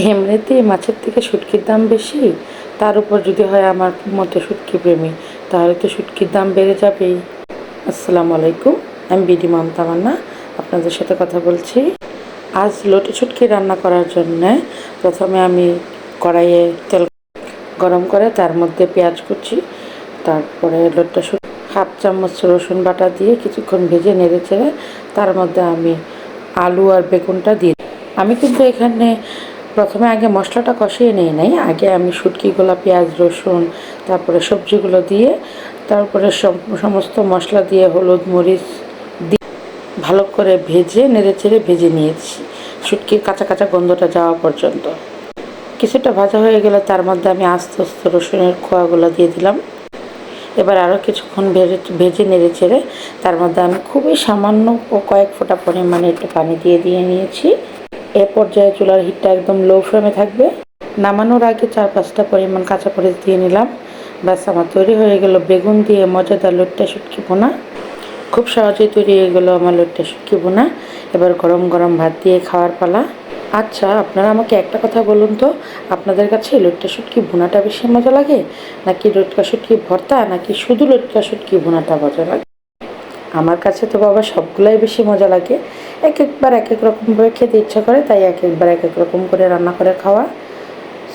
এমনিতেই মাছের থেকে শুটকির দাম বেশি? তার উপর যদি হয় আমার মতো শুটকি প্রেমী, তাহলে তো শুটকির দাম বেড়ে যাবেই। আসসালামু আলাইকুম, আমি বিডি মমতা মান্না, আপনাদের সাথে কথা বলছি। আজ লোটে শুটকি রান্না করার জন্যে প্রথমে আমি কড়াইয়ে তেল গরম করে তার মধ্যে পেঁয়াজ কুচি, তারপরে লোটটা শুট হাফ চামচ রসুন বাটা দিয়ে কিছুক্ষণ ভেজে নেড়ে চেড়ে তার মধ্যে আমি আলু আর বেগুনটা দিয়ে আমি কিন্তু এখানে প্রথমে আগে মশলাটা কষিয়ে নিয়ে নেই। আগে আমি শুটকিগুলো পেঁয়াজ, রসুন, তারপরে সবজিগুলো দিয়ে, তারপরে সমস্ত মশলা দিয়ে হলুদ, মরিচ দিয়ে ভালো করে ভেজে নেড়ে চেড়ে ভেজে নিয়েছি। শুটকির কাঁচা কাঁচা গন্ধটা যাওয়া পর্যন্ত। কিছুটা ভাজা হয়ে গেলে তার মধ্যে আমি আস্তে আস্তে রসুনের খোয়াগুলো দিয়ে দিলাম। এবার আরও কিছুক্ষণ ভেজে ভেজে নেড়ে চেড়ে তার মধ্যে আমি খুবই সামান্য ও কয়েক ফোঁটা পরিমাণে একটু পানি দিয়ে দিয়ে নিয়েছি। এ পর্যায়ে চুলার হিটটা একদম লো ফ্লেমে থাকবে। নামানোর আগে চার পাঁচটা পরিমাণ কাঁচা মরিচ দিয়ে নিলাম। ব্যাস, আমার তৈরি হয়ে গেল বেগুন দিয়ে মজাদার লুটটা শুটকি বোনা খুব সহজেই তৈরি হয়ে গেলো আমার লুটটা শুটকি বোনা এবার গরম গরম ভাত দিয়ে খাওয়ার পালা। আচ্ছা আপনারা আমাকে একটা কথা বলুন তো, আপনাদের কাছে লুটকা শুটকি বোনাটা বেশি মজা লাগে? নাকি লুটকা শুটকি ভর্তা, নাকি শুধু লুটকা শুটকি বোনাটা মজা লাগে? আমার কাছে তো বাবা সবগুলাই বেশি মজা লাগে। এক একবার এক এক রকমভাবে খেতে ইচ্ছা করে, তাই এক একবার এক এক রকম করে রান্না করে খাওয়া।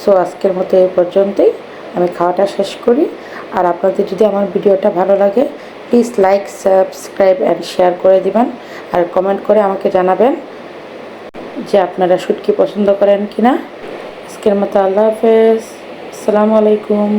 সো আজকের মতো এই পর্যন্তই। আমি খাওয়াটা শেষ করি। আর আপনাদের যদি আমার ভিডিওটা ভালো লাগে please like subscribe and share করে দিবেন। আর কমেন্ট করে আমাকে জানাবেন যে আপনারা শুটকি পছন্দ করেন কি না আজকের মতো আল্লাহ হাফেজ। আসসালামু আলাইকুম।